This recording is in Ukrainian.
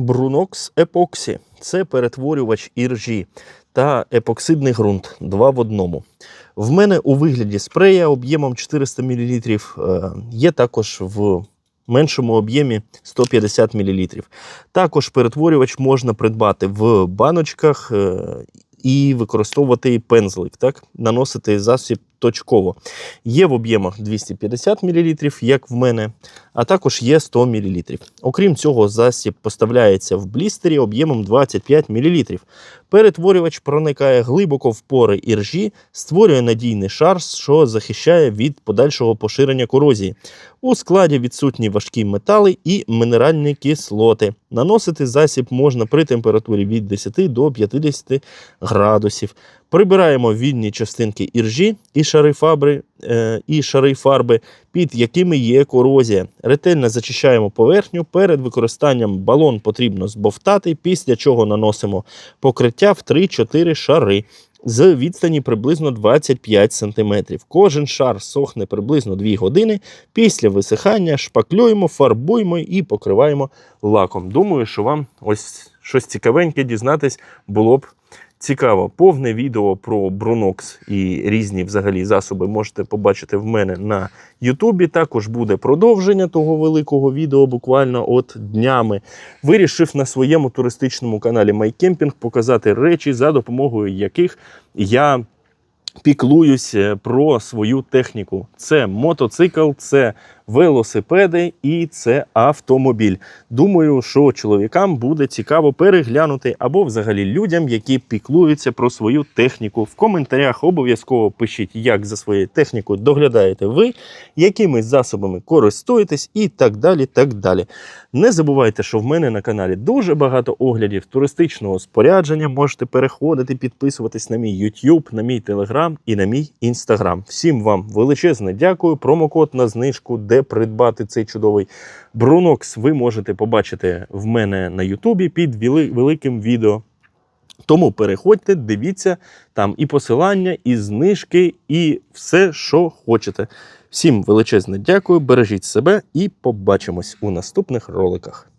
Brunox Epoxy це перетворювач іржі та епоксидний ґрунт два в одному. В мене у вигляді спрея об'ємом 400 мл, е, є також в меншому об'ємі 150 мл. Також перетворювач можна придбати в баночках е, і використовувати пензлик, так? наносити засіб точково. Є в об'ємах 250 мл, як в мене, а також є 100 мл. Окрім цього, засіб поставляється в блістері об'ємом 25 мл. Перетворювач проникає глибоко в пори іржі, створює надійний шар, що захищає від подальшого поширення корозії. У складі відсутні важкі метали і мінеральні кислоти. Наносити засіб можна при температурі від 10 до 50 градусів. Прибираємо вільні частинки іржі і шари фабри, е, і шари фарби, під якими є корозія. Ретельно зачищаємо поверхню. Перед використанням балон потрібно збовтати, після чого наносимо покриття в 3-4 шари. З відстані приблизно 25 см. Кожен шар сохне приблизно 2 години. Після висихання шпаклюємо, фарбуємо і покриваємо лаком. Думаю, що вам ось щось цікавеньке дізнатись було б цікаво. Повне відео про Brunox і різні взагалі засоби можете побачити в мене на Ютубі. Також буде продовження того великого відео буквально от днями. Вирішив на своєму туристичному каналі MyCamping показати речі, за допомогою яких я піклуюсь е, про свою техніку. Це мотоцикл, це велосипеди і це автомобіль. Думаю, що чоловікам буде цікаво переглянути або взагалі людям, які піклуються про свою техніку. В коментарях обов'язково пишіть, як за своєю технікою доглядаєте ви, якими засобами користуєтесь і так далі. так далі. Не забувайте, що в мене на каналі дуже багато оглядів туристичного спорядження. Можете переходити, підписуватись на мій YouTube, на мій Telegram і на мій Instagram. Всім вам величезне дякую. Промокод на знижку, придбати цей чудовий Брунокс, ви можете побачити в мене на Ютубі під великим відео. Тому переходьте, дивіться там і посилання, і знижки, і все, що хочете. Всім величезне дякую, бережіть себе і побачимось у наступних роликах.